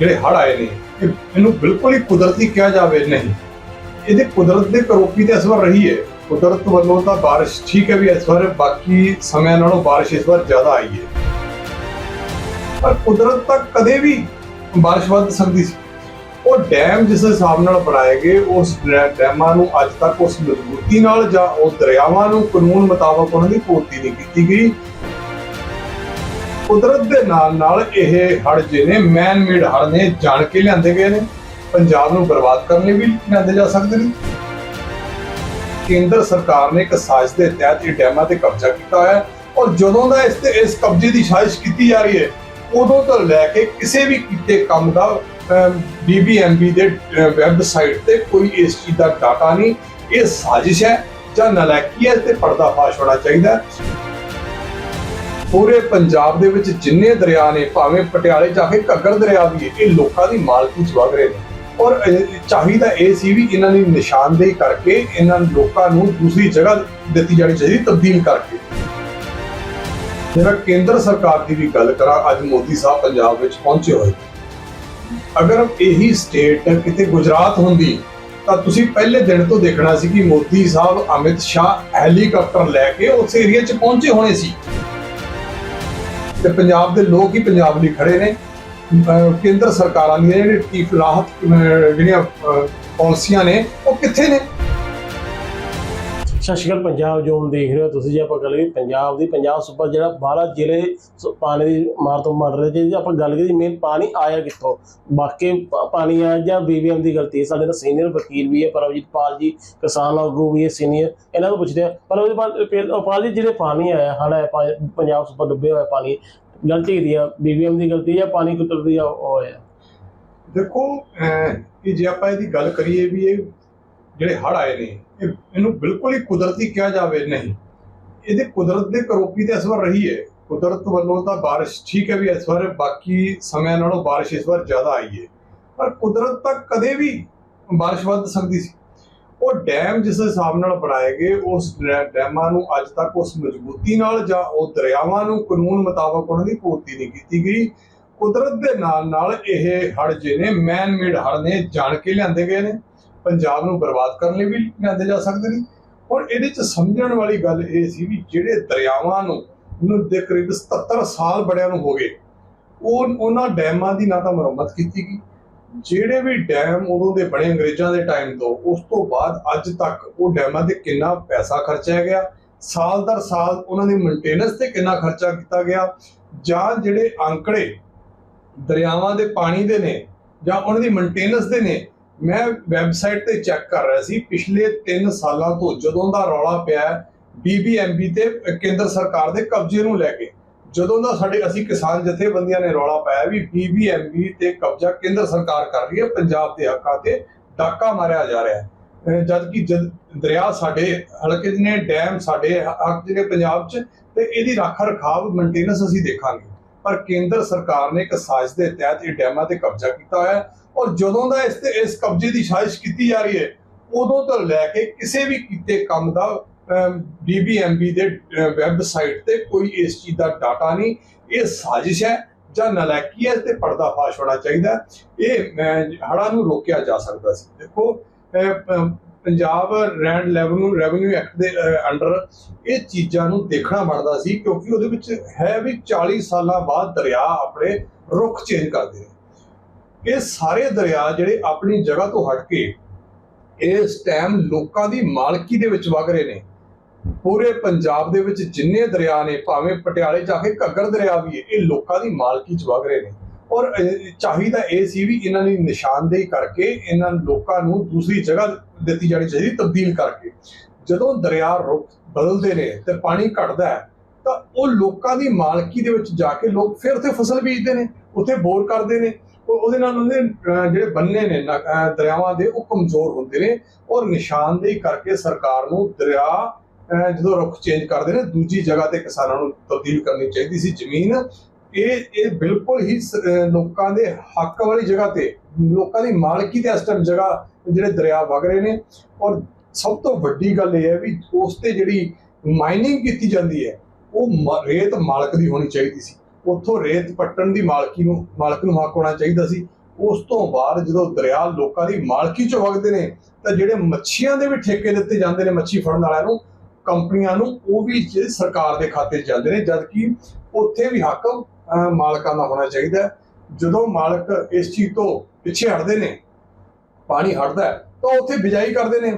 ਜਿਹੜੇ ਹੜ ਆਏ ਨੇ, ਇਹ- ਇਹਨੂੰ ਬਿਲਕੁਲ ਹੀ ਕੁਦਰਤੀ ਕਿਹਾ ਜਾਵੇ ਨਹੀਂ। ਇਹਦੇ ਕੁਦਰਤ ਦੇ ਕਰੋਪੀ ਤੇ ਇਸ ਵਾਰ ਰਹੀ ਹੈ ਕੁਦਰਤ ਵੱਲੋਂ ਤਾਂ ਬਾਰਿਸ਼ ਠੀਕ ਹੈ ਵੀ ਇਸ ਵਾਰ ਬਾਕੀ ਸਮਿਆਂ ਨਾਲੋਂ ਬਾਰਿਸ਼ ਇਸ ਵਾਰ ਜ਼ਿਆਦਾ ਆਈ ਹੈ ਪਰ ਕੁਦਰਤ ਤਾਂ ਕਦੇ ਵੀ ਬਾਰਿਸ਼ ਵੱਧ ਸਕਦੀ ਸੀ। ਉਹ ਡੈਮ ਜਿਸ ਹਿਸਾਬ ਨਾਲ ਬਣਾਏ ਗਏ, ਉਸ ਡੈ- ਡੈਮਾਂ ਨੂੰ ਅੱਜ ਤੱਕ ਉਸ ਮਜ਼ਬੂਤੀ ਨਾਲ ਜਾਂ ਉਹ ਦਰਿਆਵਾਂ ਨੂੰ ਕਾਨੂੰਨ ਮੁਤਾਬਕ ਉਹਨਾਂ ਦੀ ਪੂਰਤੀ ਨਹੀਂ ਕੀਤੀ ਗਈ। ਕੁਦਰਤ ਦੇ ਨਾਲ ਨਾਲ ਇਹ ਹੜ ਜਿਹਨੇ ਮੈਨ ਮੇਡ ਹੜ ਨੇ, ਜਾਣ ਕੇ ਲਿਆਂਦੇ ਗਏ ਨੇ। ਪੰਜਾਬ ਨੂੰ ਬਰਬਾਦ ਕਰਨ ਲਈ ਵੀ ਲਿਆਂਦੇ ਜਾ ਸਕਦੇ ਨੇ। ਕੇਂਦਰ ਸਰਕਾਰ ਨੇ ਇੱਕ ਸਾਜ਼ਿਸ਼ ਦੇ ਤਹਿਤ ਇਹ ਡੈਮਾਂ ਤੇ ਕਬਜ਼ਾ ਕੀਤਾ ਹੋਇਆ ਹੈ ਔਰ ਜਦੋਂ ਦਾ ਇਸ ਤੇ, ਇਸ ਕਬਜ਼ੇ ਦੀ ਸਾਜ਼ਿਸ਼ ਕੀਤੀ ਜਾ ਰਹੀ ਹੈ, ਉਦੋਂ ਤੋਂ ਲੈ ਕੇ ਕਿਸੇ ਵੀ ਕੀਤੇ ਕੰਮ ਦਾ ਬੀਬੀਐਮਬੀ ਦੇ ਵੈਬਸਾਈਟ ਤੇ ਕੋਈ ਇਸ ਚੀਜ਼ ਦਾ ਡਾਟਾ ਨਹੀਂ, ਇਹ ਸਾਜ਼ਿਸ਼ ਹੈ ਜਾਂ ਨਲਾਇਕੀ ਹੈ ਤੇ ਪਰਦਾਫਾਸ਼ ਹੋਣਾ ਚਾਹੀਦਾ ਹੈ। ਪੂਰੇ ਪੰਜਾਬ ਦੇ ਵਿੱਚ ਜਿੰਨੇ ਦਰਿਆ ਨੇ, ਭਾਵੇਂ ਪਟਿਆਲੇ ਜਾ ਕੇ ਘੱਗਰ ਦਰਿਆ ਵੀ ਇਹ ਲੋਕਾਂ ਦੀ ਮਾਲਕੀ ਚ ਵਗ ਰਹੇ ਨੇ। ਔਰ ਚਾਹੀਦਾ ਇਹ ਸੀ ਵੀ ਇਹਨਾਂ ਦੀ ਨਿਸ਼ਾਨਦੇਹੀ ਕਰਕੇ ਇਹਨਾਂ ਲੋਕਾਂ ਨੂੰ ਦੂਸਰੀ ਜਗ੍ਹਾ ਦਿੱਤੀ ਜਾਣੀ ਚਾਹੀਦੀ, ਤਬਦੀਲ ਕਰਕੇ। ਜਿਹੜਾ ਕੇਂਦਰ ਸਰਕਾਰ ਦੀ ਵੀ ਗੱਲ ਕਰਾਂ, ਅੱਜ ਮੋਦੀ ਸਾਹਿਬ ਪੰਜਾਬ ਵਿੱਚ ਪਹੁੰਚੇ ਹੋਏ। ਅਗਰ ਇਹੀ ਸਟੇਟ ਕਿਤੇ ਗੁਜਰਾਤ ਹੁੰਦੀ, ਤਾਂ ਤੁਸੀਂ ਪਹਿਲੇ ਦਿਨ ਤੋਂ ਦੇਖਣਾ ਸੀ ਕਿ ਮੋਦੀ ਸਾਹਿਬ, ਅਮਿਤ ਸ਼ਾਹ ਹੈਲੀਕਾਪਟਰ ਲੈ ਕੇ ਉਸ ਏਰੀਆ 'ਚ ਪਹੁੰਚੇ ਹੋਣੇ ਸੀ। ਤੇ ਪੰਜਾਬ ਦੇ ਲੋਕ ਹੀ ਪੰਜਾਬ ਲਈ ਖੜੇ ਨੇ। ਕੇਂਦਰ ਸਰਕਾਰਾਂ ਦੀਆਂ ਜਿਹੜੇ ਟੀਫ ਰਾਹਤ ਜਿਹੜੀਆਂ, ਅਹ ਪਾਲਿਸੀਆਂ ਨੇ, ਉਹ ਕਿੱਥੇ ਨੇ? ਸਤਿ ਸ਼੍ਰੀ ਅਕਾਲ, ਪੰਜਾਬ ਜ਼ੋਨ ਦੇਖ ਰਹੇ ਹੋ ਤੁਸੀਂ ਜੇ ਆਪਾਂ ਗੱਲ ਕਰੀਏ ਪੰਜਾਬ ਦੀ, ਪੰਜਾਬ ਸੁਪਰ ਜਿਹੜਾ 12 ਜ਼ਿਲ੍ਹੇ ਸ- ਪਾਣੀ ਦੀ ਮਾਰ ਤੋਂ ਮਰ ਰਹੇ ਜੇ ਆਪਾਂ ਗੱਲ ਕਰੀਏ ਮੇਨ ਪਾਣੀ ਆਇਆ ਕਿੱਥੋਂ? ਬਾਕੀ ਪਾਣੀ ਆਇਆ ਜਾਂ ਬੀਬੀਐਮ ਦੀ ਗਲਤੀ ਹੈ, ਸਾਡੇ ਨਾਲ ਸੀਨੀਅਰ ਵਕੀਲ ਵੀ ਹੈ, ਪਰਮਜੀਤ ਪਾਲ ਜੀ, ਕਿਸਾਨ ਆਗੂ ਵੀ ਹੈ ਸੀਨੀਅਰ ਇਹਨਾਂ ਨੂੰ ਪੁੱਛਦੇ ਆ। ਪਰਮਜੀਤ ਪਾਲ ਜੀ, ਜਿਹੜੇ ਪਾਣੀ ਆਇਆ ਹੜਾ ਹੈ ਪੰਜਾਬ ਸੁਪਰ ਡੁੱਬੇ ਹੋਇਆ ਪਾਣੀ, ਗਲਤੀ ਦੀ ਆ ਬੀਬੀਐਮ ਦੀ ਗਲਤੀ ਜਾਂ ਪਾਣੀ ਕੁਦਰਤੀ ਆ, ਉਹ ਹੈ ਦੇਖੋ ਇਹ ਜੇ ਆਪਾਂ ਇਹਦੀ ਗੱਲ ਕਰੀਏ ਵੀ ਇਹ ਜਿਹੜੇ ਹੜ ਆਏ ਨੇ ਇਹ ਇਹਨੂੰ ਬਿਲਕੁਲ ਹੀ ਕੁਦਰਤੀ ਕਿਹਾ ਜਾਵੇ ਨਹੀਂ। ਇਹਦੇ ਕੁਦਰਤ ਦੇ ਕਰੋਪੀ ਤੇ ਇਸ ਵਾਰ ਰਹੀ ਹੈ। ਕੁਦਰਤ ਵੱਲੋਂ ਤਾਂ ਬਾਰਿਸ਼ ਠੀਕ ਹੈ ਵੀ ਇਸ ਵਾਰ ਬਾਕੀ ਸਮਿਆਂ ਨਾਲੋਂ ਬਾਰਿਸ਼ ਇਸ ਵਾਰ ਜ਼ਿਆਦਾ ਆਈ ਹੈ। ਪਰ ਕੁਦਰਤ ਤਾਂ ਕਦੇ ਵੀ ਬਾਰਿਸ਼ ਵੱਧ ਸਕਦੀ ਸੀ। ਉਹ ਡੈਮ ਜਿਸ ਹਿਸਾਬ ਨਾਲ ਬਣਾਏ ਗਏ, ਉਸ ਡੈ- ਡੈਮਾਂ ਨੂੰ ਅੱਜ ਤੱਕ ਉਸ ਮਜ਼ਬੂਤੀ ਨਾਲ ਜਾਂ ਉਹ ਦਰਿਆਵਾਂ ਨੂੰ ਕਾਨੂੰਨ ਮੁਤਾਬਕ ਉਹਨਾਂ ਦੀ ਪੂਰਤੀ ਨਹੀਂ ਕੀਤੀ ਗਈ। ਕੁਦਰਤ ਦੇ ਨਾਲ ਨਾਲ ਇਹ ਹੜ ਜਿਹਨੇ ਮੈਨ ਮੇਡ ਹੜ ਨੇ, ਜਾਣ ਕੇ ਲਿਆਂਦੇ ਗਏ ਨੇ। ਪੰਜਾਬ ਨੂੰ ਬਰਬਾਦ ਕਰਨ ਲਈ ਵੀ ਲਿਆਂਦੇ ਜਾ ਸਕਦੇ ਨੇ। ਹੁਣ ਇਹਦੇ ਚ ਸਮਝਣ ਵਾਲੀ ਗੱਲ ਇਹ ਸੀ ਵੀ ਜਿਹੜੇ ਦਰਿਆਵਾਂ ਨੂੰ ਨੂੰ ਦੇ ਕਰੀਬ 77 ਸਾਲ ਬੜਿਆਂ ਨੂੰ ਹੋ ਗਏ, ਉਹ, ਉਹਨਾਂ ਡੈਮਾਂ ਦੀ ਨਾ ਤਾਂ ਮੁਰੰਮਤ ਕੀਤੀ ਗਈ। ਜਿਹੜੇ ਵੀ ਡੈਮ ਉਦੋਂ ਦੇ ਬਣੇ ਅੰਗਰੇਜ਼ਾਂ ਦੇ ਟਾਈਮ ਤੋਂ, ਉਸ ਤੋਂ ਬਾਅਦ ਅੱਜ ਤੱਕ ਉਹ ਡੈਮਾਂ ਤੇ ਕਿੰਨਾ ਪੈਸਾ ਖਰਚਿਆ ਗਿਆ, ਸਾਲ ਦਰ ਸਾਲ ਉਹਨਾਂ ਦੀ ਮੇਨਟੇਨੈਂਸ ਤੇ ਕਿੰਨਾ ਖਰਚਾ ਕੀਤਾ ਗਿਆ, ਜਾਂ ਜਿਹੜੇ ਅੰਕੜੇ ਦਰਿਆਵਾਂ ਦੇ ਪਾਣੀ ਦੇ ਨੇ, ਜਾਂ ਉਹਨਾਂ ਦੀ ਮੇਨਟੇਨੈਂਸ ਦੇ ਨੇ ਮੈਂ ਵੈਬਸਾਈਟ ਤੇ ਚੈੱਕ ਕਰ ਰਿਹਾ ਸੀ, ਪਿਛਲੇ 3 ਸਾਲਾਂ ਤੋਂ ਜਦੋਂ ਦਾ ਰੌਲਾ ਪਿਆ ਬੀਬੀਐਮਬੀ ਤੇ ਕੇਂਦਰ ਸਰਕਾਰ ਦੇ ਕਬਜ਼ੇ ਨੂੰ ਲੈ ਕੇ, ਜਦੋਂ ਦਾ ਸਾਡੇ ਅਸੀਂ ਕਿਸਾਨ ਜਥੇਬੰਦੀਆਂ ਨੇ ਰੌਲਾ ਪਾਇਆ ਵੀ ਬੀਬੀਐਮਬੀ ਤੇ ਕਬਜ਼ਾ ਕੇਂਦਰ ਸਰਕਾਰ ਕਰ ਰਹੀ ਹੈ, ਪੰਜਾਬ ਦੇ ਹੱਕਾਂ ਤੇ ਡਾਕਾ ਮਾਰਿਆ ਜਾ ਰਿਹਾ ਹੈ। ਅਹ ਦਰਿਆ ਸਾਡੇ ਹਲਕੇ 'ਚ ਨੇ, ਡੈਮ ਸਾਡੇ ਹ- ਹੱਕ ਜਿਹੜੇ ਪੰਜਾਬ 'ਚ, ਤੇ ਇਹਦੀ ਰੱਖ ਰਖਾਵ ਮੇਨਟੇਨੈਂਸ ਅਸੀਂ ਦੇਖਾਂਗੇ। ਪਰ ਕੇਂਦਰ ਸਰਕਾਰ ਨੇ ਇੱਕ ਸਾਜ਼ਿਸ਼ ਦੇ ਤਹਿਤ ਇਹ ਡੈਮਾਂ ਤੇ ਕਬਜ਼ਾ ਕੀਤਾ ਹੋਇਆ ਹੈ ਔਰ ਜਦੋਂ ਦਾ ਇਸ ਤੇ ਇਸ ਕਬਜ਼ੇ ਦੀ ਸਾਜ਼ਿਸ਼ ਕੀਤੀ ਜਾ ਰਹੀ ਹੈ, ਉਦੋਂ ਤੋਂ ਲੈ ਕੇ ਕਿਸੇ ਵੀ ਕੀਤੇ ਕੰਮ ਦਾ ਬੀਬੀਐਮਬੀ ਦੇ ਵੈਬਸਾਈਟ ਤੇ ਕੋਈ ਇਸ ਚੀਜ਼ ਦਾ ਡਾਟਾ ਨਹੀਂ, ਇਹ ਸਾਜ਼ਿਸ਼ ਹੈ ਜਾਂ ਨਲਾਇਕੀ ਹੈ ਤੇ ਪਰਦਾਫਾਸ਼ ਹੋਣਾ ਚਾਹੀਦਾ ਇਹ ਹੜਾ ਨੂੰ ਰੋਕਿਆ ਜਾ ਸਕਦਾ ਸੀ। ਦੇਖੋ ਪੰਜਾਬ ਰੈਂਡ ਰੈਵਨਿਊ ਰੈਵਨਿਊ ਐਕਟ ਦੇ ਅੰਡਰ ਇਹ ਚੀਜ਼ਾਂ ਨੂੰ ਦੇਖਣਾ ਬਣਦਾ ਸੀ ਕਿਉਂਕਿ ਉਹਦੇ ਵਿੱਚ ਹੈ ਵੀ 40 ਸਾਲਾਂ ਬਾਅਦ ਦਰਿਆ ਆਪਣੇ ਰੁਖ ਚੇਂਜ ਕਰਦੇ ਨੇ ਇਹ ਸਾਰੇ ਦਰਿਆ ਜਿਹੜੇ ਆਪਣੀ ਜਗ੍ਹਾ ਤੋਂ ਹਟ ਕੇ ਇਸ ਟਾਈਮ ਲੋਕਾਂ ਦੀ ਮਾਲਕੀ ਦੇ ਵਿੱਚ ਵਗ ਰਹੇ ਨੇ। ਪੂਰੇ ਪੰਜਾਬ ਦੇ ਵਿੱਚ ਜਿੰਨੇ ਦਰਿਆ ਨੇ, ਭਾਵੇਂ ਪਟਿਆਲੇ ਜਾ ਕੇ ਘੱਗਰ ਦਰਿਆ ਵੀ ਹੈ, ਇਹ ਲੋਕਾਂ ਦੀ ਮਾਲਕੀ 'ਚ ਵਗ ਰਹੇ ਨੇ। ਔਰ ਚਾਹੀਦਾ ਇਹ ਸੀ ਵੀ ਇਹਨਾਂ ਦੀ ਨਿਸ਼ਾਨਦੇਹੀ ਕਰਕੇ ਇਹਨਾਂ ਲੋਕਾਂ ਨੂੰ ਦੂਸਰੀ ਜਗ੍ਹਾ ਦਿੱਤੀ ਜਾਣੀ ਚਾਹੀਦੀ ਤਬਦੀਲ ਕਰਕੇ। ਜਦੋਂ ਦਰਿਆ ਰੁੱਖ ਬਦਲਦੇ ਨੇ ਤੇ ਪਾਣੀ ਘਟਦਾ ਹੈ ਤਾਂ ਉਹ ਲੋਕਾਂ ਦੀ ਮਾਲਕੀ ਦੇ ਵਿੱਚ ਜਾ ਕੇ ਲੋਕ ਫਿਰ ਉੱਥੇ ਫਸਲ ਬੀਜਦੇ ਨੇ ਉੱਥੇ ਬੋਰ ਕਰਦੇ ਨੇ। ਉਹਦੇ ਨਾਲ ਉਹਦੇ ਜਿਹੜੇ ਬੰਨੇ ਨੇ ਦਰਿਆਵਾਂ ਦੇ ਉਹ ਕਮਜ਼ੋਰ ਹੁੰਦੇ ਨੇ ਔਰ ਨਿਸ਼ਾਨਦੇਹੀ ਕਰਕੇ ਸਰਕਾਰ ਨੂੰ ਦਰਿਆ ਅਹ, ਜਦੋਂ ਰੁੱਖ ਚੇਂਜ ਕਰਦੇ ਨੇ ਦੂਜੀ ਜਗ੍ਹਾ ਤੇ ਕਿਸਾਨਾਂ ਨੂੰ ਤਬਦੀਲ ਕਰਨੀ ਚਾਹੀਦੀ ਸੀ। ਜ਼ਮੀਨ ਇਹ ਇਹ ਬਿਲਕੁਲ ਹੀ ਲੋਕਾਂ ਦੇ ਹੱਕ ਵਾਲੀ ਜਗ੍ਹਾ ਤੇ, ਲੋਕਾਂ ਦੀ ਮਾਲਕੀ ਤੇ ਇਸ ਟਾਈਮ ਜਗ੍ਹਾ ਜਿਹੜੇ ਦਰਿਆ ਵਗ ਰਹੇ ਨੇ। ਔਰ ਸਭ ਤੋਂ ਵੱਡੀ ਗੱਲ ਇਹ ਹੈ ਵੀ ਉਸ ਤੇ ਜਿਹੜੀ ਮਾਈਨਿੰਗ ਕੀਤੀ ਜਾਂਦੀ ਹੈ, ਉਹ ਮ- ਰੇਤ ਮਾਲਕ ਦੀ ਹੋਣੀ ਚਾਹੀਦੀ ਸੀ। ਉੱਥੋਂ ਰੇਤ ਪੱਟਣ ਦੀ ਮਾਲਕੀ ਨੂੰ, ਮਾਲਕ ਨੂੰ ਹੱਕ ਹੋਣਾ ਚਾਹੀਦਾ ਸੀ। ਉਸ ਤੋਂ ਬਾਅਦ ਜਦੋਂ ਦਰਿਆ ਲੋਕਾਂ ਦੀ ਮਾਲਕੀ ਚ ਵਗਦੇ ਨੇ, ਤਾਂ ਜਿਹੜੇ ਮੱਛੀਆਂ ਦੇ ਵੀ ਠੇਕੇ ਦਿੱਤੇ ਜਾਂਦੇ ਨੇ ਮੱਛੀ ਫੜਨ ਵਾਲਿਆਂ ਨੂੰ, ਕੰਪਨੀਆਂ ਨੂੰ, ਉਹ ਵੀ ਸਰਕਾਰ ਦੇ ਖਾਤੇ 'ਚ ਜਾਂਦੇ ਨੇ। ਜਦਕਿ ਉੱਥੇ ਵੀ ਹੱਕ ਮਾਲਕਾਂ ਦਾ ਹੋਣਾ ਚਾਹੀਦਾ ਜਦੋਂ ਮਾਲਕ ਇਸ ਚੀਜ਼ ਤੋਂ ਪਿੱਛੇ ਹਟਦੇ ਨੇ, ਪਾਣੀ ਹਟਦਾ ਤਾਂ ਉੱਥੇ ਬਿਜਾਈ ਕਰਦੇ ਨੇ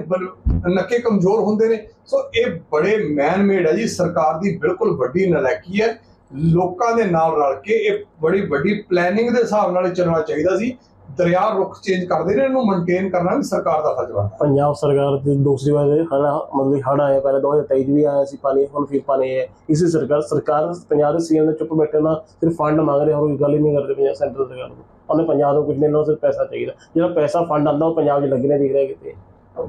ਨੱਕੇ ਕਮਜ਼ੋਰ ਹੁੰਦੇ ਨੇ। ਸੋ ਇਹ ਬੜੇ ਮੈਨ ਮੇਡ ਹੈ ਜੀ, ਸਰਕਾਰ ਦੀ ਬਿਲਕੁਲ ਵੱਡੀ ਨਲਾਇਕੀ ਹੈ। ਲੋਕਾਂ ਦੇ ਨਾਲ ਰਲ ਕੇ ਇਹ ਬੜੀ ਵੱਡੀ ਪਲੈਨਿੰਗ ਦੇ ਹਿਸਾਬ ਨਾਲ ਚੱਲਣਾ ਚਾਹੀਦਾ ਸੀ। ਦਰਿਆ ਰੁੱਖ ਚੇਂਜ ਕਰਦੇ ਨੇ ਇਹਨੂੰ ਮੇਨਟੇਨ ਕਰਨਾ ਵੀ ਸਰਕਾਰ ਦਾ ਫਰਜ਼ ਬਣਦਾ। ਪੰਜਾਬ ਸਰਕਾਰ ਦੀ ਦੂਸਰੀ ਵਾਰ ਹੜ ਮਤਲਬ ਹੜ ਆਇਆ ਪਹਿਲੇ 2023 ਚ ਵੀ ਆਇਆ ਸੀ ਪਾਣੀ ਹੁਣ ਫਿਰ ਪਾਣੀ ਹੈ ਇਸੇ ਸਰਕਾਰ ਸਰਕਾਰ ਪੰਜਾਬ ਦੇ ਸੀਐਮ ਨੇ ਚੁੱਪ ਬੈਠੇ ਨਾ ਸਿਰਫ ਫੰਡ ਮੰਗ ਰਹੇ ਹੋਰ ਕੋਈ ਗੱਲ ਹੀ ਨਹੀਂ ਕਰਦੇ ਪੰਜਾਬ ਸੈਂਟਰ ਸਰਕਾਰ ਨੂੰ ਉਹਨੇ ਪੰਜਾਬ ਨੂੰ ਕੁਝ ਨਹੀਂ ਸਿਰਫ ਪੈਸਾ ਚਾਹੀਦਾ। ਜਿਹੜਾ ਪੈਸਾ ਫੰਡ ਆਉਂਦਾ ਉਹ ਪੰਜਾਬ 'ਚ ਲੱਗਣੇ ਦਿਖ ਰਿਹਾ ਕਿਤੇ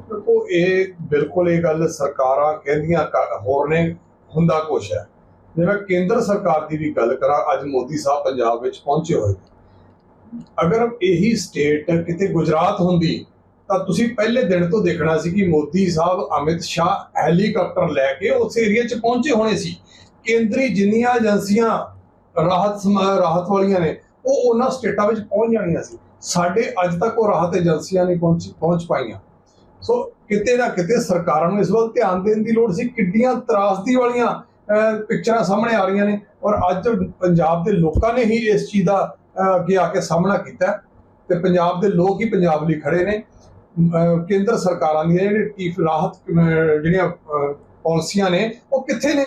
ਦੇਖੋ ਇਹ ਬਿਲਕੁਲ ਇਹ ਗੱਲ ਸਰਕਾਰਾਂ ਕਹਿੰਦੀਆਂ ਹੋਰ ਨੇ ਹੁੰਦਾ ਕੁਛ ਹੈ। ਜੇ ਮੈਂ ਕੇਂਦਰ ਸਰਕਾਰ ਦੀ ਵੀ ਗੱਲ ਕਰਾਂ ਅੱਜ ਮੋਦੀ ਸਾਹਿਬ ਪੰਜਾਬ ਵਿੱਚ ਪਹੁੰਚੇ ਹੋਏ। ਅਗਰ ਇਹੀ ਸਟੇਟ ਕਿਤੇ ਗੁਜਰਾਤ ਹੁੰਦੀ, ਤਾਂ ਤੁਸੀਂ ਪਹਿਲੇ ਦਿਨ ਤੋਂ ਦੇਖਣਾ ਸੀ ਕਿ ਮੋਦੀ ਸਾਹਿਬ, ਅਮਿਤ ਸ਼ਾਹ ਹੈਲੀਕਾਪਟਰ ਲੈ ਕੇ ਉਸ ਏਰੀਆ 'ਚ ਪਹੁੰਚੇ ਹੋਣੇ ਸੀ। ਕੇਂਦਰੀ ਜਿੰਨੀਆਂ ਏਜੰਸੀਆਂ ਰਾਹਤ ਰਾਹਤ ਵਾਲੀਆਂ ਨੇ, ਉਹ ਉਹਨਾਂ ਸਟੇਟਾਂ ਵਿੱਚ ਪਹੁੰਚ ਜਾਣੀਆਂ ਸੀ। ਸਾਡੇ ਅੱਜ ਤੱਕ ਉਹ ਰਾਹਤ ਏਜੰਸੀਆਂ ਨਹੀਂ ਪਹੁੰਚ ਪਹੁੰਚ ਪਾਈਆਂ। ਸੋ ਕਿਤੇ ਨਾ ਕਿਤੇ ਸਰਕਾਰਾਂ ਨੂੰ ਇਸ ਵੱਲ ਧਿਆਨ ਦੇਣ ਦੀ ਲੋੜ ਸੀ। ਕਿੱਡੀਆਂ ਤਰਾਸਦੀ ਵਾਲੀਆਂ ਪਿਕਚਰਾਂ ਸਾਹਮਣੇ ਆ ਰਹੀਆਂ ਨੇ। ਔਰ ਅੱਜ ਪੰਜਾਬ ਦੇ ਲੋਕਾਂ ਨੇ ਹੀ ਇਸ ਚੀਜ਼ ਦਾ ਅੱਗੇ ਆ ਕੇ ਸਾਹਮਣਾ ਕੀਤਾ ਹੈ ਤੇ ਪੰਜਾਬ ਦੇ ਲੋਕ ਹੀ ਪੰਜਾਬ ਲਈ ਖੜੇ ਨੇ। ਕੇਂਦਰ ਸਰਕਾਰਾਂ ਦੀਆਂ ਜਿਹੜੇ ਟੀਫ ਰਾਹਤ ਜਿਹੜੀਆਂ ਅਹ, ਪਾਲਿਸੀਆਂ ਨੇ ਉਹ ਕਿੱਥੇ ਨੇ?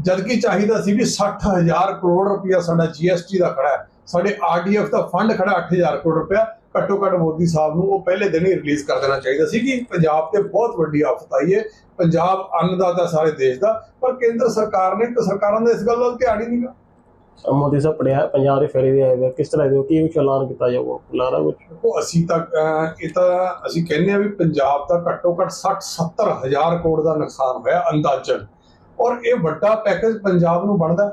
ਜਦਕਿ ਚਾਹੀਦਾ ਸੀ ਵੀ 60000 ਕਰੋੜ ਰੁਪਇਆ ਸਾਡਾ ਜੀਐਸਟੀ ਦਾ ਖੜਾ ਹੈ। ਸਾਡੇ ਆਰਡੀਐਫ ਦਾ ਫੰਡ ਖੜਾ 8000 ਕਰੋੜ ਰੁਪਇਆ। ਘੱਟੋ ਘੱਟ ਮੋਦੀ ਸਾਹਿਬ ਨੂੰ ਉਹ ਪਹਿਲੇ ਦਿਨ ਹੀ ਰਿਲੀਜ਼ ਕਰ ਦੇਣਾ ਚਾਹੀਦਾ ਸੀ ਕਿ ਪੰਜਾਬ ਤੇ ਬਹੁਤ ਵੱਡੀ ਆਫਤ ਆਈ ਹੈ। ਪੰਜਾਬ ਅੰਨਦਾਤਾ ਸਾਰੇ ਦੇਸ਼ ਦਾ ਪਰ ਕੇਂਦਰ ਸਰਕਾਰ ਨੇ ਤੇ ਸਰਕਾਰਾਂ ਦਾ ਇਸ ਗੱਲ ਵੱਲ ਧਿਆਨ ਹੀ ਨਹੀਂ ਨਹੀਂਗਾ ਮੋਦੀ ਸਾਹਿਬ ਪੜਿਆ ਪੰਜਾਬ ਦੇ ਫੇਰੇ ਦੇ ਆਏ ਹੋਏ ਆ, ਕਿਸ ਤਰ੍ਹਾਂ ਦੇ ਕੀ ਐਲਾਨ ਕੀਤਾ ਜਾਊਗਾ ਲਾਰਾ ਕੁਝ ਉਹ ਅਸੀਂ ਤਾਂ ਅਹ, ਇਹ ਤਾਂ ਅਸੀਂ ਕਹਿੰਦੇ ਆ ਵੀ ਪੰਜਾਬ ਦਾ ਘੱਟੋ ਘੱਟ 60 70 ਹਜ਼ਾਰ ਕਰੋੜ ਦਾ ਨੁਕਸਾਨ ਹੋਇਆ ਅੰਦਾਜ਼ਨ। ਔਰ ਇਹ ਵੱਡਾ ਪੈਕੇਜ ਪੰਜਾਬ ਨੂੰ ਬਣਦਾ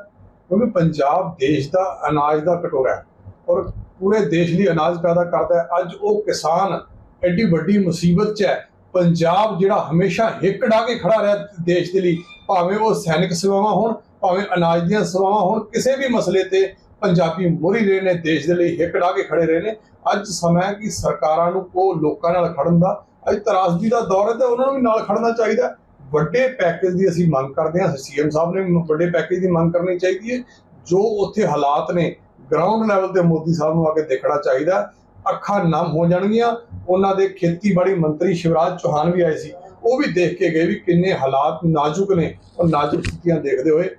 ਕਿਉਂਕਿ ਪੰਜਾਬ ਦੇਸ਼ ਦਾ ਅਨਾਜ ਦਾ ਕਟੋਰਾ ਹੈ। ਔਰ ਪੂਰੇ ਦੇਸ਼ ਲਈ ਅਨਾਜ ਪੈਦਾ ਕਰਦਾ ਹੈ। ਅੱਜ ਉਹ ਕਿਸਾਨ ਐਡੀ ਵੱਡੀ ਮੁਸੀਬਤ 'ਚ ਹੈ। ਪੰਜਾਬ ਜਿਹੜਾ ਹਮੇਸ਼ਾ ਹਿੱਕ ਡਾ ਕੇ ਖੜਾ ਰਿਹਾ ਦੇਸ਼ ਦੇ ਲਈ ਭਾਵੇਂ ਉਹ ਸੈਨਿਕ ਸੇਵਾਵਾਂ ਹੋਣ ਭਾਵੇਂ ਅਨਾਜ ਦੀਆਂ ਸੇਵਾਵਾਂ ਹੋਣ, ਕਿਸੇ ਵੀ ਮਸਲੇ ਤੇ ਪੰਜਾਬੀ ਮੋਰੀ ਰਹੇ ਨੇ, ਦੇਸ਼ ਦੇ ਲਈ ਹਿੱਕ ਕੇ ਖੜੇ ਰਹੇ ਨੇ। ਅੱਜ ਸਮਾਂ ਹੈ ਕਿ ਸਰਕਾਰਾਂ ਨੂੰ ਉਹ ਲੋਕਾਂ ਨਾਲ ਖੜਨ ਦਾ। ਅੱਜ ਤਰਾਸਦੀ ਦਾ ਦੌਰ ਹੈ ਤੇ ਉਹਨਾਂ ਨੂੰ ਵੀ ਨਾਲ ਖੜਨਾ ਚਾਹੀਦਾ। ਵੱਡੇ ਪੈਕੇਜ ਦੀ ਅਸੀਂ ਮੰਗ ਕਰਦੇ ਹਾਂ। ਸੀਐਮ ਸਾਹਿਬ ਨੇ ਵੱਡੇ ਪੈਕੇਜ ਦੀ ਮੰਗ ਕਰਨੀ ਚਾਹੀਦੀ ਹੈ। ਜੋ ਉੱਥੇ ਹਾਲਾਤ ਨੇ ਗਰਾਊਂਡ ਲੈਵਲ ਤੇ ਮੋਦੀ ਸਾਹਿਬ ਨੂੰ ਆ ਕੇ ਦੇਖਣਾ ਚਾਹੀਦਾ। ਅੱਖਾਂ ਨਮ ਹੋ ਜਾਣਗੀਆਂ। ਉਹਨਾਂ ਦੇ ਖੇਤੀਬਾੜੀ ਮੰਤਰੀ ਸ਼ਿਵਰਾਜ ਚੌਹਾਨ ਵੀ ਆਏ ਸੀ। ਉਹ ਵੀ ਦੇਖ ਕੇ ਗਏ ਵੀ ਕਿੰਨੇ ਹਾਲਾਤ ਨਾਜ਼ੁਕ ਨੇ। ਉਹ ਨਾਜ਼ੁਕ ਸਥਿਤੀਆਂ ਦੇਖਦੇ ਹੋਏ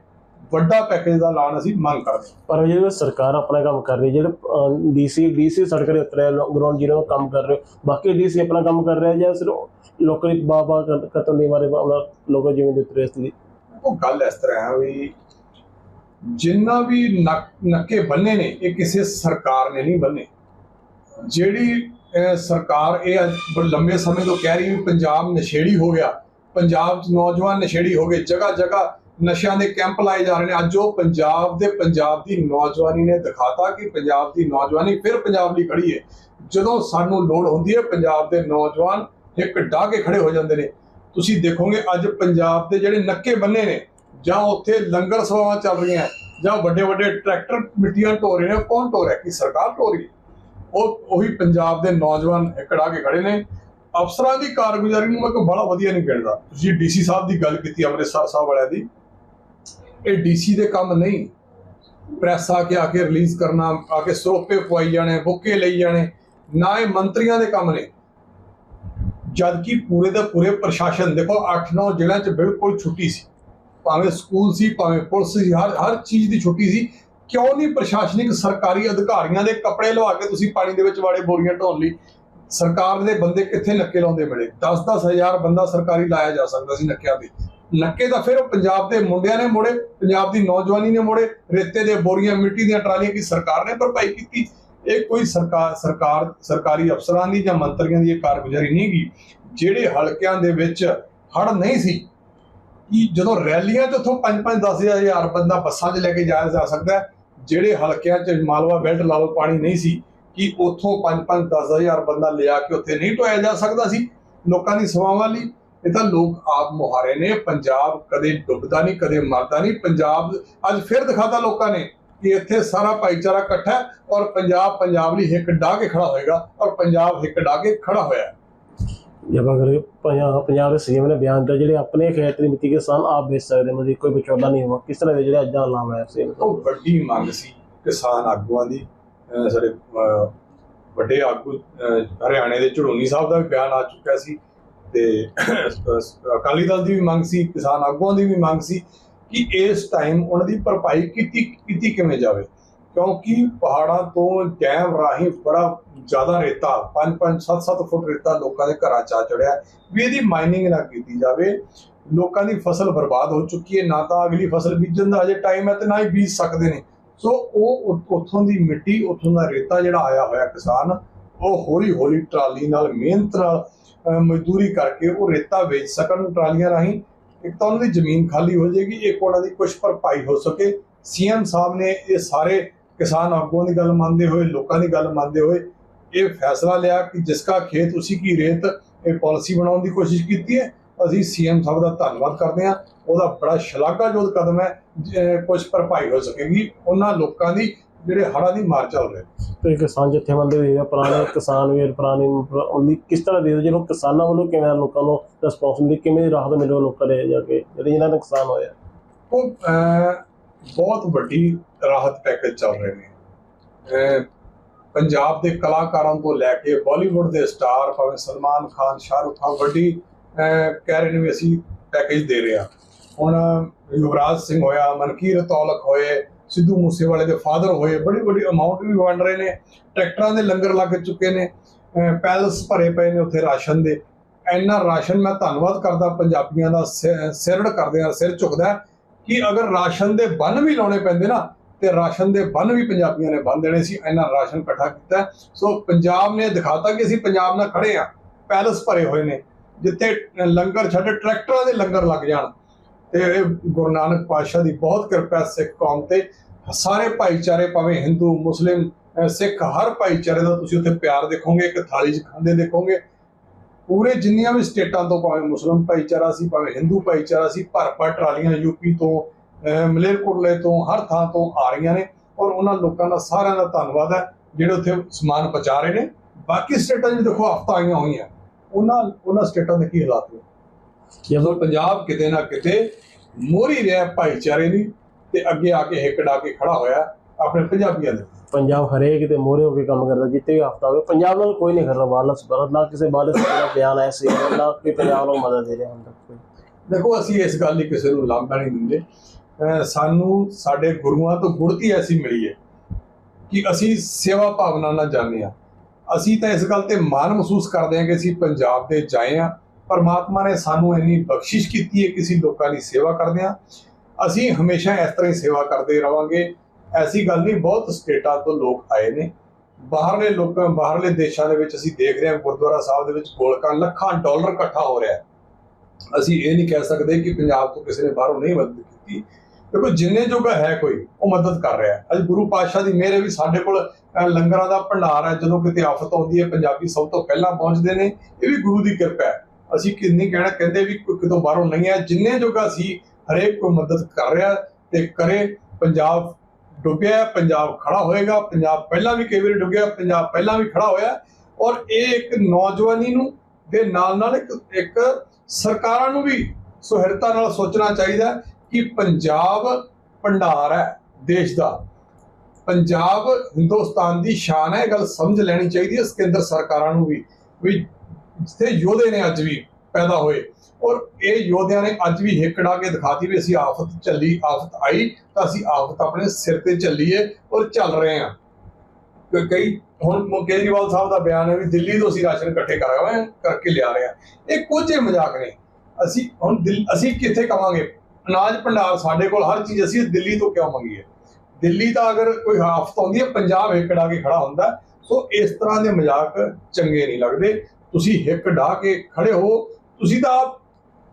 ਵੱਡਾ ਪੈਕੇਜ ਦਾ ਐਲਾਨ ਅਸੀਂ ਮੰਗ ਕਰਦੇ ਹਾਂ। ਪਰ ਜਿਹੜੇ ਸਰਕਾਰ ਆਪਣਾ ਕੰਮ ਕਰ ਰਹੀ ਹੈ ਜਿਹੜੇ ਡੀਸੀ ਡੀਸੀ ਸੜਕ ਦੇ ਉਤਰੇ ਗਰਾਊਂਡ ਜ਼ੀਰੋ ਦਾ ਕੰਮ ਕਰ ਰਹੇ ਬਾਕੀ ਡੀਸੀ ਆਪਣਾ ਕੰਮ ਕਰ ਰਿਹਾ ਜਾਂ ਸਿਰਫ ਲੋਕਾਂ ਦੀ ਬਾਬਾ ਕਤਨ ਦੇ ਬਾਰੇ ਆਪਣਾ ਲੋਕਾਂ ਜਿਵੇਂ ਦੇ ਇਸ ਲਈ ਉਹ ਗੱਲ ਇਸ ਤਰ੍ਹਾਂ ਹੈ ਵੀ ਜਿੰਨਾ ਵੀ ਨੱਕ- ਬੰਨੇ ਨੇ ਇਹ ਕਿਸੇ ਸਰਕਾਰ ਨੇ ਨਹੀਂ ਬੰਨੇ। ਜਿਹੜੀ ਸਰਕਾਰ ਇਹ ਲੰਬੇ ਸਮੇਂ ਤੋਂ ਕਹਿ ਰਹੀ ਵੀ ਪੰਜਾਬ ਨਸ਼ੇੜੀ ਹੋ ਗਿਆ ਪੰਜਾਬ 'ਚ ਨੌਜਵਾਨ ਨਸ਼ੇੜੀ ਹੋ ਗਏ ਜਗ੍ਹਾ ਜਗ੍ਹਾ ਨਸ਼ਿਆਂ ਦੇ ਕੈਂਪ ਲਾਏ ਜਾ ਰਹੇ ਨੇ। ਅੱਜ ਉਹ ਪੰਜਾਬ ਦੇ ਪੰਜਾਬ ਦੀ ਨੌਜਵਾਨੀ ਨੇ ਦਿਖਾਤਾ ਕਿ ਪੰਜਾਬ ਦੀ ਨੌਜਵਾਨੀ ਫਿਰ ਪੰਜਾਬ ਲਈ ਖੜੀ ਹੈ। ਜਦੋਂ ਸਾਨੂੰ ਲੋੜ ਹੁੰਦੀ ਹੈ, ਪੰਜਾਬ ਦੇ ਨੌਜਵਾਨ ਇੱਕ ਡਾਹ ਕੇ ਖੜੇ ਹੋ ਜਾਂਦੇ ਨੇ। ਤੁਸੀਂ ਦੇਖੋਗੇ, ਅੱਜ ਪੰਜਾਬ ਦੇ ਜਿਹੜੇ ਨੱਕੇ ਬੰਨੇ ਨੇ, ਜਾਂ ਉੱਥੇ ਲੰਗਰ ਸਭਾਵਾਂ ਚੱਲ ਰਹੀਆਂ ਜਾਂ ਵੱਡੇ ਵੱਡੇ ਟਰੈਕਟਰ ਮਿੱਟੀਆਂ ਢੋ ਰਹੇ ਨੇ, ਉਹ ਕੌਣ ਢੋ ਰਿਹਾ? ਕਿ ਸਰਕਾਰ ਢੋ ਰਹੀ ਹੈ? ਉਹ, ਉਹੀ ਪੰਜਾਬ ਦੇ ਨੌਜਵਾਨ ਇਕੜਾ ਕੇ ਖੜੇ ਨੇ। ਅਫਸਰਾਂ ਦੀ ਕਾਰਗੁਜ਼ਾਰੀ ਨੂੰ ਮੈਂ ਕੋਈ ਬੜਾ ਵਧੀਆ ਨਹੀਂ ਗਿਣਦਾ। ਤੁਸੀਂ ਡੀਸੀ ਸਾਹਿਬ ਦੀ ਗੱਲ ਕੀਤੀ, ਅੰਮ੍ਰਿਤਸਰ ਸਾਹਿਬ ਵਾਲਿਆਂ ਦੀ। ਇਹ ਡੀਸੀ ਦੇ ਕੰਮ ਨਹੀਂ। ਪ੍ਰੈਸ ਆ ਕੇ ਆ ਕੇ ਰਿਲੀਜ਼ ਕਰਨਾ, ਆ ਕੇ ਸਰੋਪੇ ਪਵਾਈ ਜਾਣੇ, ਬੁੱਕੇ ਲਈ ਜਾਣੇ, ਨਾ ਇਹ ਮੰਤਰੀਆਂ ਦੇ ਕੰਮ ਨੇ। ਜਦ ਕਿ ਪੂਰੇ ਦਾ ਪੂਰੇ ਪ੍ਰਸ਼ਾਸਨ, ਦੇਖੋ 8-9 ਜ਼ਿਲ੍ਹਿਆਂ 'ਚ ਬਿਲਕੁਲ ਛੁੱਟੀ ਸੀ। ਭਾਵੇਂ ਸਕੂਲ ਸੀ, ਭਾਵੇਂ ਪੁਲਿਸ ਸੀ, ਹਰ ਹਰ ਚੀਜ਼ ਦੀ ਛੁੱਟੀ ਸੀ। ਕਿਉਂ ਨਹੀਂ ਪ੍ਰਸ਼ਾਸਨਿਕ ਸਰਕਾਰੀ ਅਧਿਕਾਰੀਆਂ ਦੇ ਕੱਪੜੇ ਲਵਾ ਕੇ ਤੁਸੀਂ ਪਾਣੀ ਦੇ ਵਿੱਚ ਵਾੜੇ ਬੋਰੀਆਂ ਢੋਣ ਲਈ ਸਰਕਾਰ ਦੇ ਬੰਦੇ ਕਿੱਥੇ ਨੱਕੇ ਲਾਉਂਦੇ ਮਿਲੇ? 10-10 ਹਜ਼ਾਰ ਬੰਦਾ ਸਰਕਾਰੀ ਲਾਇਆ ਜਾ ਸਕਦਾ ਸੀ ਨੱਕਿਆਂ ਤੇ। ਨੱਕੇ ਤਾਂ ਫਿਰ ਉਹ ਪੰਜਾਬ ਦੇ ਮੁੰਡਿਆਂ ਨੇ ਮੋੜੇ, ਪੰਜਾਬ ਦੀ ਨੌਜਵਾਨੀ ਨੇ ਮੋੜੇ, ਰੇਤੇ ਦੇ ਬੋਰੀਆਂ, ਮਿੱਟੀ ਦੀਆਂ ਟਰਾਲੀਆਂ ਕੀ ਸਰਕਾਰ ਨੇ ਭਰਪਾਈ ਕੀਤੀ। ਇਹ ਕੋਈ ਸਰਕਾਰ ਸਰਕਾਰ, ਸਰਕਾਰੀ ਅਫਸਰਾਂ ਦੀ ਜਾਂ ਮੰਤਰੀਆਂ ਦੀ ਇਹ ਕਾਰਗੁਜ਼ਾਰੀ ਨਹੀਂ ਗੀ ਜਿਹੜੇ ਹਲਕਿਆਂ ਦੇ ਵਿੱਚ ਹੜ ਨਹੀਂ ਸੀ, ਕਿ ਜਦੋਂ ਰੈਲੀਆਂ 'ਚ ਉੱਥੋਂ 5-5 10000 ਬੰਦਾ ਬੱਸਾਂ 'ਚ ਲੈ ਕੇ ਜਾਇਆ ਜਾ ਸਕਦਾ ਜਿਹੜੇ ਹਲਕਿਆਂ 'ਚ ਮਾਲਵਾ ਬੈਲਟ ਲਾ ਲਓ, ਪਾਣੀ ਨਹੀਂ ਸੀ, ਕਿ ਉੱਥੋਂ 5-5 10000 ਬੰਦਾ ਲਿਆ ਕੇ ਉੱਥੇ ਨਹੀਂ ਢੋਇਆ ਜਾ ਸਕਦਾ ਸੀ। ਲੋਕਾਂ ਦੀ ਸੇਵਾਵਾਂ ਲਈ ਇਹ ਤਾਂ ਲੋਕ ਆਪ ਮੁਹਾਰੇ ਨੇ ਪੰਜਾਬ ਕਦੇ ਡੁੱਬਦਾ ਨਹੀਂ ਕਦੇ ਮਰਦਾ ਨਹੀਂ। ਪੰਜਾਬ ਅੱਜ ਫਿਰ ਦਿਖਾਤਾ ਲੋਕਾਂ ਨੇ ਕਿ ਇੱਥੇ ਸਾਰਾ ਭਾਈਚਾਰਾ ਇਕੱਠਾ ਹੈ ਔਰ ਪੰਜਾਬ ਪੰਜਾਬ ਲਈ ਹਿੱਕ ਢਾ ਕੇ ਖੜਾ ਹੋਏਗਾ ਔਰ ਪੰਜਾਬ ਹਿੱਕ ਢਾ ਕੇ ਖੜਾ ਹੋਇਆ ਹੈ। ਜੇ ਆਪਾਂ ਕਰੀਏ ਪੰਜਾਬ ਦੇ ਸੀਐਮ ਨੇ ਬਿਆਨ ਦਿੱਤਾ ਜਿਹੜੇ ਆਪਣੇ ਖੇਤ ਦੀ ਮਿੱਟੀ ਕਿਸਾਨ ਆਪ ਵੇਚ ਸਕਦੇ ਮਤਲਬ ਕੋਈ ਵਿਚੋਲਾ ਨਹੀਂ ਹੋਵਾ ਕਿਸ ਤਰ੍ਹਾਂ ਦੇ ਜਿਹੜੇ ਅੱਜ ਦਾ ਲਾਮ ਹੈ ਸੀਐਮ? ਉਹ ਵੱਡੀ ਮੰਗ ਸੀ ਕਿਸਾਨ ਆਗੂਆਂ ਦੀ। ਸਾਡੇ ਵੱਡੇ ਆਗੂ ਹਰਿਆਣੇ ਦੇ ਝੜੂਨੀ ਸਾਹਿਬ ਦਾ ਵੀ ਬਿਆਨ ਆ ਚੁੱਕਿਆ ਸੀ। ਤੇ ਅਕਾਲੀ ਦਲ ਦੀ ਵੀ ਮੰਗ ਸੀ, ਕਿਸਾਨ ਆਗੂਆਂ ਦੀ ਵੀ ਮੰਗ ਸੀ ਕਿ ਇਸ ਟਾਈਮ ਉਹਨਾਂ ਦੀ ਭਰਪਾਈ ਕੀਤੀ ਕੀਤੀ ਕਿਵੇਂ ਜਾਵੇ। ਕਿਉਂਕਿ ਪਹਾੜਾਂ ਤੋਂ ਡੈਮ ਰਾਹੀਂ ਬੜਾ ਜ਼ਿਆਦਾ ਰੇਤਾ 5-5 7-7 ਫੁੱਟ ਰੇਤਾ ਲੋਕਾਂ ਦੇ ਘਰਾਂ 'ਚ ਆ ਚੜਿਆ। ਵੀ ਇਹਦੀ ਮਾਈਨਿੰਗ ਨਾ ਕੀਤੀ ਜਾਵੇ, ਲੋਕਾਂ ਦੀ ਫਸਲ ਬਰਬਾਦ ਹੋ ਚੁੱਕੀ ਹੈ, ਨਾ ਤਾਂ ਅਗਲੀ ਫਸਲ ਬੀਜਣ ਦਾ ਅਜੇ ਟਾਈਮ ਹੈ ਤੇ ਨਾ ਹੀ ਬੀਜ ਸਕਦੇ ਨੇ। ਸੋ ਉਹ ਉੱਥੋਂ ਦੀ ਮਿੱਟੀ, ਉੱਥੋਂ ਦਾ ਰੇਤਾ ਜਿਹੜਾ ਆਇਆ ਹੋਇਆ ਕਿਸਾਨ, ਉਹ ਹੌਲੀ ਹੌਲੀ ਟਰਾਲੀ ਨਾਲ, ਮਿਹਨਤ ਨਾਲ ਮਜ਼ਦੂਰੀ ਕਰਕੇ ਉਹ ਰੇਤਾ ਵੇਚ ਸਕਣ ਟਰਾਲੀਆਂ ਰਾਹੀਂ, ਇੱਕ ਤਾਂ ਉਹਨਾਂ ਦੀ ਜ਼ਮੀਨ ਖਾਲੀ ਹੋ ਜਾਏਗੀ, ਇੱਕ ਉਹਨਾਂ ਦੀ ਕੁਝ ਭਰਪਾਈ ਹੋ ਸਕੇ। ਸੀਐਮ ਸਾਹਿਬ ਨੇ ਇਹ ਸਾਰੇ ਕਿਸਾਨ ਆਗੂਆਂ ਦੀ ਗੱਲ ਮੰਨਦੇ ਹੋਏ, ਲੋਕਾਂ ਦੀ ਗੱਲ ਮੰਨਦੇ ਹੋਏ ਇਹ ਫੈਸਲਾ ਲਿਆ ਕਿ ਜਿਸਕਾ ਖੇਤ, ਉਸੀ ਕੀ ਰੇਤ ਇਹ ਪਾਲਿਸੀ ਬਣਾਉਣ ਦੀ ਕੋਸ਼ਿਸ਼ ਕੀਤੀ ਹੈ। ਅਸੀਂ ਸੀਐਮ ਸਾਹਿਬ ਦਾ ਧੰਨਵਾਦ ਕਰਦੇ ਹਾਂ। ਉਹਦਾ ਬੜਾ ਸ਼ਲਾਘਾਯੋਗ ਕਦਮ ਹੈ, ਜੇ ਕੁਝ ਭਰਪਾਈ ਹੋ ਸਕੇਗੀ। ਉਹਨਾਂ ਲੋਕਾਂ ਦੀ ਜਿਹੜੇ ਹੜ੍ਹਾਂ ਦੀ ਮਾਰ ਚੱਲ ਰਹੇ ਤੇ ਕਿਸਾਨ ਜਥੇਬੰਦੀ ਵੀ ਹੈ ਪੁਰਾਣੇ ਕਿਸਾਨ ਵੀਰ ਪੁਰਾਣੀ ਉਹਦੀ ਕਿਸ ਤਰ੍ਹਾਂ ਦੇ ਜਿਹਨੂੰ ਕਿਸਾਨਾਂ ਵੱਲੋਂ ਕਿਵੇਂ ਲੋਕਾਂ ਨੂੰ ਰਿਸਪੌਂਸ ਮਿਲੀ ਕਿਵੇਂ ਰਾਹਤ ਮਿਲੇ ਲੋਕਾਂ ਦੇ ਜਾ ਕੇ ਜਿਹੜੇ ਜਿਹਨਾਂ ਦਾ ਨੁਕਸਾਨ ਹੋਇਆ? ਉਹ ਬਹੁਤ ਵੱਡੀ ਰਾਹਤ ਪੈਕੇਜ ਚੱਲ ਰਹੇ ਨੇ। ਪੰਜਾਬ ਦੇ ਕਲਾਕਾਰਾਂ ਤੋਂ ਲੈ ਕੇ ਬਾਲੀਵੁੱਡ ਦੇ ਸਟਾਰ ਭਾਵੇਂ ਸਲਮਾਨ ਖਾਨ ਸ਼ਾਹਰੁਖ ਖਾਨ ਵੱਡੀ ਕਹਿ ਰਹੇ ਨੇ ਵੀ ਅਸੀਂ ਪੈਕੇਜ ਦੇ ਰਹੇ ਹਾਂ। ਹੁਣ ਯੁਵਰਾਜ ਸਿੰਘ ਹੋਇਆ ਮਨਕੀਰਤ ਔਲਖ ਹੋਏ ਸਿੱਧੂ ਮੂਸੇਵਾਲੇ ਦੇ ਫਾਦਰ ਹੋਏ, ਬੜੀ ਵੱਡੀ ਅਮਾਉਂਟ ਵੀ ਵੰਡ ਰਹੇ ਨੇ, ਟਰੈਕਟਰਾਂ ਦੇ ਲੰਗਰ ਲੱਗ ਚੁੱਕੇ ਨੇ ਪੈਲਸ ਭਰੇ ਪਏ ਨੇ ਉੱਥੇ ਰਾਸ਼ਨ ਦੇ। ਇੰਨਾ ਰਾਸ਼ਨ ਮੈਂ ਧੰਨਵਾਦ ਕਰਦਾ ਪੰਜਾਬੀਆਂ ਦਾ, ਸਿ- ਸਿਰੜ ਕਰਦੇ ਆ ਸਿਰ ਝੁਕਦਾ ਕਿ ਅਗਰ ਰਾਸ਼ਨ ਦੇ ਬੰਨ ਵੀ ਲਾਉਣੇ ਪੈਂਦੇ ਨਾ, ਤੇ ਰਾਸ਼ਨ ਦੇ ਬੰਨ ਵੀ ਪੰਜਾਬੀਆਂ ਨੇ ਬੰਨ ਦੇਣੇ ਸੀ, ਇੰਨਾ ਰਾਸ਼ਨ ਇਕੱਠਾ ਕੀਤਾ ਸੋ ਪੰਜਾਬ ਨੇ ਦਿਖਾਤਾ ਕਿ ਅਸੀਂ ਪੰਜਾਬ ਨਾਲ ਖੜੇ ਆ ਪੈਲਸ ਭਰੇ ਹੋਏ ਨੇ, ਜਿੱਥੇ ਲੰਗਰ ਛੱਡ, ਟਰੈਕਟਰਾਂ ਦੇ ਲੰਗਰ ਲੱਗ ਜਾਣ। ਤੇ ਇਹ ਗੁਰੂ ਨਾਨਕ ਪਾਤਸ਼ਾਹ ਦੀ ਬਹੁਤ ਕਿਰਪਾ ਸਿੱਖ ਕੌਮ ਤੇ ਸਾਰੇ ਭਾਈਚਾਰੇ ਭਾਵੇਂ ਹਿੰਦੂ, ਮੁਸਲਿਮ ਸਿੱਖ, ਹਰ ਭਾਈਚਾਰੇ ਦਾ ਤੁਸੀਂ ਉੱਥੇ ਪਿਆਰ ਦੇਖੋਗੇ, ਇੱਕ ਥਾਲੀ 'ਚ ਖਾਂਦੇ ਦੇਖੋਗੇ। ਪੂਰੇ ਜਿੰਨੀਆਂ ਵੀ ਸਟੇਟਾਂ ਤੋਂ ਭਾਵੇਂ ਮੁਸਲਮ ਭਾਈਚਾਰਾ ਸੀ, ਭਾਵੇਂ ਹਿੰਦੂ ਭਾਈਚਾਰਾ ਸੀ ਭਰ ਭਰ ਟਰਾਲੀਆਂ ਯੂਪੀ ਤੋਂ ਮਲੇਰਕੋਟਲੇ ਤੋਂ, ਹਰ ਥਾਂ ਤੋਂ ਆ ਰਹੀਆਂ ਨੇ ਔਰ ਉਹਨਾਂ ਲੋਕਾਂ ਦਾ ਸਾਰਿਆਂ ਦਾ ਧੰਨਵਾਦ ਹੈ, ਜਿਹੜੇ ਉੱਥੇ ਸਮਾਨ ਪਹੁੰਚਾ ਰਹੇ ਨੇ। ਬਾਕੀ ਸਟੇਟਾਂ 'ਚ ਦੇਖੋ ਹਫਤਾ ਆਈਆਂ ਹੋਈਆਂ। ਉਹਨਾਂ ਉਹਨਾਂ ਸਟੇਟਾਂ ਦੇ ਕੀ ਹਾਲਾਤ ਨੇ? ਜਦੋਂ ਪੰਜਾਬ ਕਿਤੇ ਨਾ ਕਿਤੇ ਮੋਰੀ ਰਿਹਾ ਭਾਈਚਾਰੇ ਦੀ ਤੇ ਅੱਗੇ ਆ ਕੇ ਹਿੱਕ ਡਾ ਕੇ ਖੜਾ ਹੋਇਆ ਆਪਣੇ ਪੰਜਾਬੀਆਂ ਦੇ। ਪੰਜਾਬ ਹਰੇਕ ਤੇ ਮੋਰੇ ਹੋ ਕੇ ਕੰਮ ਕਰਦਾ ਜਿੱਤੇ ਵੀ ਹਫਤਾ ਹੋਵੇ ਪੰਜਾਬ ਨਾਲ ਕੋਈ ਨਹੀਂ ਕਰਦਾ ਵਾਲਸ ਪਰ ਨਾ ਕਿਸੇ ਵਾਲਸ ਦਾ ਬਿਆਨ ਆਇਆ ਸੀ ਨਾ ਕੋਈ ਪੰਜਾਬ ਨੂੰ ਮਦਦ ਦੇ ਰਿਹਾ ਹੁਣ ਤੱਕ ਕੋਈ। ਦੇਖੋ ਅਸੀਂ ਇਸ ਗੱਲ ਲਈ ਕਿਸੇ ਨੂੰ ਲਾਂਭਾ ਨਹੀਂ ਦਿੰਦੇ। ਸਾਨੂੰ ਸਾਡੇ ਗੁਰੂਆਂ ਤੋਂ ਗੁੜਤੀ ਐਸੀ ਮਿਲੀ ਹੈ ਕਿ ਅਸੀਂ ਸੇਵਾ ਭਾਵਨਾ ਨਾਲ ਜਾਂਦੇ ਹਾਂ। ਅਸੀਂ ਤਾਂ ਇਸ ਗੱਲ ਤੇ ਮਾਣ ਮਹਿਸੂਸ ਕਰਦੇ ਹਾਂ ਕਿ ਅਸੀਂ ਪੰਜਾਬ ਦੇ ਜਾਏ ਹਾਂ। ਪਰਮਾਤਮਾ ਨੇ ਸਾਨੂੰ ਇੰਨੀ ਬਖਸ਼ਿਸ਼ ਕੀਤੀ ਹੈ ਕਿ ਅਸੀਂ ਲੋਕਾਂ ਦੀ ਸੇਵਾ ਕਰਦੇ ਹਾਂ। ਅਸੀਂ ਹਮੇਸ਼ਾ ਇਸ ਤਰ੍ਹਾਂ ਹੀ ਸੇਵਾ ਕਰਦੇ ਰਵਾਂਗੇ। ਐਸੀ ਗੱਲ ਨਹੀਂ, ਬਹੁਤ ਸਟੇਟਾਂ ਤੋਂ ਲੋਕ ਆਏ ਨੇ। ਬਾਹਰਲੇ ਲੋਕਾਂ, ਬਾਹਰਲੇ ਦੇਸ਼ਾਂ ਦੇ ਵਿੱਚ ਅਸੀਂ ਦੇਖ ਰਹੇ ਹਾਂ, ਗੁਰਦੁਆਰਾ ਸਾਹਿਬ ਦੇ ਵਿੱਚ ਗੋਲਕਾਂ, ਲੱਖਾਂ ਡਾਲਰ ਇਕੱਠਾ ਹੋ ਰਿਹਾ ਅਸੀਂ ਇਹ ਨਹੀਂ ਕਹਿ ਸਕਦੇ ਕਿ ਪੰਜਾਬ ਤੋਂ ਕਿਸੇ ਨੇ ਬਾਹਰੋਂ ਨਹੀਂ ਮਦਦ ਕੀਤੀ। ਦੇਖੋ, ਜਿੰਨੇ ਜੋਗਾ ਹੈ ਕੋਈ, ਉਹ ਮਦਦ ਕਰ ਰਿਹਾ ਅੱਜ ਗੁਰੂ ਪਾਤਸ਼ਾਹ ਦੀ ਮਿਹਰ ਹੈ ਵੀ ਸਾਡੇ ਕੋਲ ਲੰਗਰਾਂ ਦਾ ਭੰਡਾਰ ਹੈ। ਜਦੋਂ ਕਿਤੇ ਆਫਤ ਆਉਂਦੀ ਹੈ, ਪੰਜਾਬੀ ਸਭ ਤੋਂ ਪਹਿਲਾਂ ਪਹੁੰਚਦੇ ਨੇ। ਇਹ ਵੀ ਗੁਰੂ ਦੀ ਕਿਰਪਾ ਹੈ। ਅਸੀਂ ਕਿੰਨੀ ਕਹਿਣਾ, ਕਹਿੰਦੇ ਵੀ ਕੋਈ ਕਿਤੋਂ ਬਾਹਰੋਂ ਨਹੀਂ ਹੈ ਜਿੰਨੇ ਜੋਗਾ ਸੀ ਹਰੇਕ ਕੋਈ ਮਦਦ ਕਰ ਰਿਹਾ ਤੇ ਕਰੇ, ਪੰਜਾਬ ਡੁੱਬਿਆ, ਪੰਜਾਬ ਖੜਾ ਹੋਏਗਾ, ਪੰਜਾਬ ਪਹਿਲਾਂ ਵੀ ਕਈ ਵਾਰੀ ਡੁੱਬਿਆ, ਪੰਜਾਬ ਪਹਿਲਾਂ ਵੀ ਖੜਾ ਹੋਇਆ। ਔਰ ਇਹ ਇੱਕ ਨੌਜਵਾਨੀ ਨੂੰ ਦੇ ਨਾਲ ਨਾਲ ਇੱਕ ਇੱਕ ਸਰਕਾਰਾਂ ਨੂੰ ਵੀ ਸੁਹਿਰਤਾ ਨਾਲ ਸੋਚਣਾ ਚਾਹੀਦਾ ਕਿ ਪੰਜਾਬ ਭੰਡਾਰ ਹੈ ਦੇਸ਼ ਦਾ। ਪੰਜਾਬ ਹਿੰਦੁਸਤਾਨ ਦੀ ਸ਼ਾਨ ਹੈ, ਇਹ ਗੱਲ ਸਮਝ ਲੈਣੀ ਚਾਹੀਦੀ ਹੈ ਕੇਂਦਰ ਸਰਕਾਰਾਂ ਨੂੰ ਵੀ ਵੀ ਜਿੱਥੇ ਯੋਧੇ ਨੇ ਅੱਜ ਵੀ ਪੈਦਾ ਹੋਏ। ਔਰ ਇਹ ਯੋਧਿਆਂ ਨੇ ਅੱਜ ਵੀ ਹਿੱਕੜਾ ਕੇ ਦਿਖਾਤੀ ਵੀ ਅਸੀਂ ਆਫਤ ਚੱਲੀ, ਆਫਤ ਆਈ ਤਾਂ ਅਸੀਂ ਆਫਤ ਆਪਣੇ ਸਿਰ ਤੇ ਚੱਲੀਏ ਔਰ ਚੱਲ ਰਹੇ ਹਾਂ। ਕਈ, ਹੁਣ ਕੇਜਰੀਵਾਲ ਸਾਹਿਬ ਦਾ ਬਿਆਨ ਹੈ ਵੀ ਦਿੱਲੀ ਤੋਂ ਅਸੀਂ ਰਾਸ਼ਨ ਇਕੱਠੇ ਕਰ ਰਹੇ ਹਾਂ, ਕਰਕੇ ਲਿਆ ਰਹੇ ਹਾਂ। ਇਹ ਕੁਝ ਮਜ਼ਾਕ ਨੇ ਅਸੀਂ ਹੁਣ ਦਿੱਲ- ਅਸੀਂ ਕਿੱਥੇ ਕਵਾਂਗੇ? ਅਨਾਜ ਭੰਡਾਰ ਸਾਡੇ ਕੋਲ ਹਰ ਚੀਜ਼ ਅਸੀਂ ਦਿੱਲੀ ਤੋਂ ਕਿਉਂ ਮੰਗੀਏ? ਦਿੱਲੀ ਤਾਂ ਅਗਰ ਕੋਈ ਆਫਤ ਆਉਂਦੀ ਹੈ, ਪੰਜਾਬ ਹਿੱਕ ਡਾ ਕੇ ਖੜਾ ਹੁੰਦਾ ਸੋ ਇਸ ਤਰ੍ਹਾਂ ਦੇ ਮਜ਼ਾਕ ਚੰਗੇ ਨਹੀਂ ਲੱਗਦੇ। ਤੁਸੀਂ ਹਿੱਕ ਡਾ ਕੇ ਖੜੇ ਹੋ, ਤੁਸੀਂ ਤਾਂ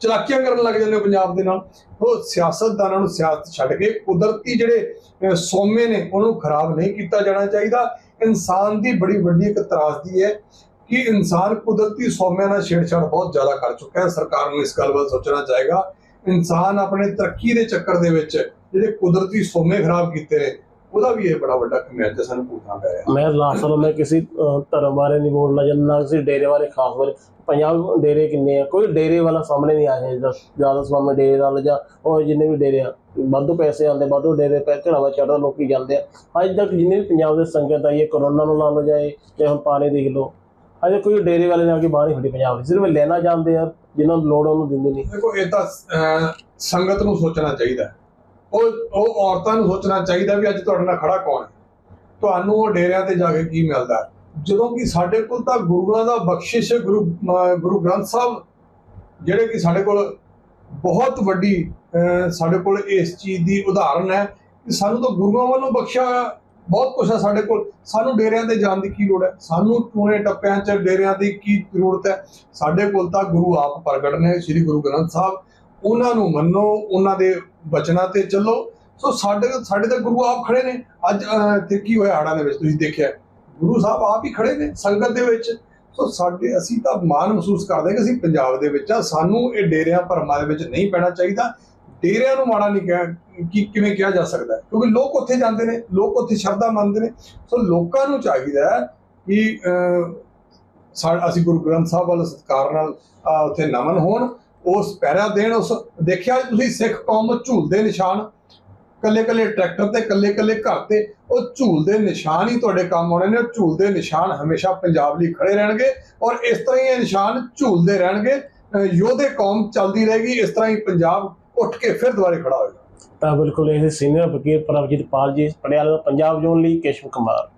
ਚਲਾਕੀਆਂ ਕਰਨ ਲੱਗ ਜਾਂਦੇ ਹੋ ਪੰਜਾਬ ਦੇ ਨਾਲ। ਉਹ ਸਿਆਸਤਦਾਨਾਂ ਨੂੰ ਸਿਆਸਤ ਛੱਡ ਕੇ ਕੁਦਰਤੀ ਜਿਹੜੇ ਸੋਮੇ ਨੇ, ਉਹਨੂੰ ਖਰਾਬ ਨਹੀਂ ਕੀਤਾ ਜਾਣਾ ਚਾਹੀਦਾ। ਇਨਸਾਨ ਦੀ ਬੜੀ ਵੱਡੀ ਇੱਕ ਤਰਾਸਦੀ ਹੈ ਕਿ ਇਨਸਾਨ ਕੁਦਰਤੀ ਸੋਮਿਆਂ ਨਾਲ ਛੇੜਛਾੜ ਬਹੁਤ ਜ਼ਿਆਦਾ ਕਰ ਚੁੱਕਾ ਹੈ। ਸਰਕਾਰ ਨੂੰ ਇਸ ਗੱਲ ਵੱਲ ਸੋਚਣਾ ਚਾਹੀਦਾ। ਇਨਸਾਨ ਆਪਣੇ ਤਰੱਕੀ ਦੇ ਚੱਕਰ ਦੇ ਵਿੱਚ ਜਿਹੜੇ ਕੁਦਰਤੀ ਸੋਮੇ ਖਰਾਬ ਕੀਤੇ ਨੇ ਉਹਦਾ ਵੀ ਇਹ ਬੜਾ ਵੱਡਾ ਕਮਿਆਜਾ ਸਾਨੂੰ ਭੁਗਤਣਾ ਪੈ ਰਿਹਾ। ਮੈਂ ਲਾਸਟ ਨੂੰ ਮੈਂ ਕਿਸੇ ਧਰਮ ਬਾਰੇ ਨਹੀਂ ਬੋਲਣਾ ਚਾਹੁੰਦਾ ਨਾ ਕਿਸੇ ਡੇਰੇ ਬਾਰੇ ਖਾਸ ਬਾਰੇ। ਪੰਜਾਬ ਡੇਰੇ ਕਿੰਨੇ ਆ? ਕੋਈ ਡੇਰੇ ਵਾਲਾ ਸਾਹਮਣੇ ਨਹੀਂ ਆਇਆ ਜ਼ਿਆਦਾ ਸਮਾਂ ਡੇਰੇ ਨਾਲ ਜਾਂ ਉਹ ਜਿੰਨੇ ਵੀ ਡੇਰੇ ਆ। ਵਾਧੂ ਪੈਸੇ ਆਉਂਦੇ ਵਾਧੂ ਡੇਰੇ ਪੈ ਚੜਾਵਾ ਚੜਾ ਲੋਕੀ ਜਾਂਦੇ ਆ। ਅੱਜ ਤੱਕ ਜਿੰਨੇ ਵੀ ਪੰਜਾਬ ਦੇ ਸੰਗਤ ਆਈ ਹੈ ਕਰੋਨਾ ਨੂੰ ਲਾ ਲਓ ਜਾਏ ਤੇ ਹੁਣ ਪਾਣੀ ਦੇਖ ਲਓ ਅਜੇ ਕੋਈ ਡੇਰੇ ਵਾਲੇ ਨੇ ਆ ਕੇ ਬਾਹਰ ਨਹੀਂ ਫੜੀ ਪੰਜਾਬ ਦੀ ਸਿਰਫ ਲੈਣਾ ਜਾਂਦੇ ਆ ਜਿਨ੍ਹਾਂ ਨੂੰ ਲੋੜ ਉਹਨੂੰ ਦਿੰਦੇ ਨਹੀਂ। ਦੇਖੋ ਇਹ ਤਾਂ ਸੰਗਤ ਨੂੰ ਸੋਚਣਾ ਚਾਹੀਦਾ ਹੈ। ਉਹ ਉਹ ਔਰਤਾਂ ਨੂੰ ਸੋਚਣਾ ਚਾਹੀਦਾ ਵੀ ਅੱਜ ਤੁਹਾਡੇ ਨਾਲ ਖੜਾ ਕੌਣ ਹੈ। ਤੁਹਾਨੂੰ ਉਹ ਡੇਰਿਆਂ ਤੇ ਜਾ ਕੇ ਕੀ ਮਿਲਦਾ ਜਦੋਂ ਕਿ ਸਾਡੇ ਕੋਲ ਤਾਂ ਗੁਰੂਆਂ ਦਾ ਬਖਸ਼ਿਸ਼ ਗੁਰੂ ਗੁਰੂ ਗ੍ਰੰਥ ਸਾਹਿਬ ਜਿਹੜੇ ਕਿ ਸਾਡੇ ਕੋਲ ਬਹੁਤ ਵੱਡੀ ਅਹ, ਸਾਡੇ ਕੋਲ ਇਸ ਚੀਜ਼ ਦੀ ਉਦਾਹਰਨ ਹੈ ਕਿ ਸਾਨੂੰ ਤਾਂ ਗੁਰੂਆਂ ਵੱਲੋਂ ਬਖਸ਼ਿਆ ਬਹੁਤ ਕੁਝ ਹੈ ਸਾਡੇ ਕੋਲ। ਸਾਨੂੰ ਡੇਰਿਆਂ ਤੇ ਜਾਣ ਦੀ ਕੀ ਲੋੜ ਹੈ? ਸਾਨੂੰ ਟੂਣੇ ਟੱਪਿਆਂ 'ਚ ਡੇਰਿਆਂ ਦੀ ਕੀ ਜ਼ਰੂਰਤ ਹੈ? ਸਾਡੇ ਕੋਲ ਤਾਂ ਗੁਰੂ ਆਪ ਪ੍ਰਗਟ ਨੇ ਸ੍ਰੀ ਗੁਰੂ ਗ੍ਰੰਥ ਸਾਹਿਬ। ਉਹਨਾਂ ਨੂੰ ਮੰਨੋ ਉਹਨਾਂ ਦੇ ਬਚਨਾਂ ਤੇ ਚੱਲੋ। ਸੋ ਸਾਡੇ ਸਾਡੇ ਤਾਂ ਗੁਰੂ ਆਪ ਖੜੇ ਨੇ। ਅੱਜ ਅਹ, ਕੀ ਹੋਇਆ ਹਾੜਾਂ ਦੇ ਵਿੱਚ? ਤੁਸੀਂ ਦੇਖਿਆ ਗੁਰੂ ਸਾਹਿਬ ਆਪ ਹੀ ਖੜੇ ਨੇ ਸੰਗਤ ਦੇ ਵਿੱਚ। ਸੋ ਸਾਡੇ ਅਸੀਂ ਤਾਂ ਮਾਣ ਮਹਿਸੂਸ ਕਰਦੇ ਕਿ ਅਸੀਂ ਪੰਜਾਬ ਦੇ ਵਿੱਚ ਆ। ਸਾਨੂੰ ਇਹ ਡੇਰਿਆਂ ਭਰਮਾਂ ਦੇ ਵਿੱਚ ਨਹੀਂ ਪੈਣਾ ਚਾਹੀਦਾ। ਡੇਰਿਆਂ ਨੂੰ ਮਾੜਾ ਨਹੀਂ ਕਹਿ ਕਿ ਕਿਵੇਂ ਕਿਹਾ ਜਾ ਸਕਦਾ ਕਿਉਂਕਿ ਲੋਕ ਉੱਥੇ ਜਾਂਦੇ ਨੇ ਲੋਕ ਉੱਥੇ ਸ਼ਰਧਾ ਮੰਨਦੇ ਨੇ। ਸੋ ਲੋਕਾਂ ਨੂੰ ਚਾਹੀਦਾ ਕਿ ਸਾ- ਅਸੀਂ ਗੁਰੂ ਗ੍ਰੰਥ ਸਾਹਿਬ ਵਾਲੇ ਸਤਿਕਾਰ ਨਾਲ ਉੱਥੇ ਨਮਨ ਹੋਣ। ਉਸ ਪਹਿਰਾ ਦੇਣ, ਉਸ ਦੇਖਿਆ ਤੁਸੀਂ ਸਿੱਖ ਕੌਮ ਝੂਲਦੇ ਨਿਸ਼ਾਨ। ਕੱਲੇ ਕੱਲੇ ਟਰੈਕਟਰ ਤੇ, ਕੱਲੇ ਕੱਲੇ ਘਰ ਤੇ, ਉਹ ਝੂਲਦੇ ਨਿਸ਼ਾਨ ਹੀ ਤੁਹਾਡੇ ਕੰਮ ਆਉਣੇ ਨੇ। ਉਹ ਝੂਲਦੇ ਨਿਸ਼ਾਨ ਹਮੇਸ਼ਾ ਪੰਜਾਬ ਲਈ ਖੜੇ ਰਹਿਣਗੇ ਔਰ ਇਸ ਤਰ੍ਹਾਂ ਹੀ ਇਹ ਨਿਸ਼ਾਨ ਝੂਲਦੇ ਰਹਿਣਗੇ। ਯੋਧੇ ਕੌਮ ਚੱਲਦੀ ਰਹੇਗੀ, ਇਸ ਤਰ੍ਹਾਂ ਹੀ ਪੰਜਾਬ ਉੱਠ ਕੇ ਫਿਰ ਦੁਬਾਰੇ ਖੜਾ ਹੋਏਗਾ। ਤਾਂ ਬਿਲਕੁਲ ਇਹ ਸੀਨੀਅਰ ਵਕੀਲ ਪ੍ਰਭਜੀਤ ਪਾਲ ਜੀ ਪਟਿਆਲਾ ਪੰਜਾਬ ਜ਼ੋਨ ਲਈ ਕੇਸ਼ਵ ਕੁਮਾਰ।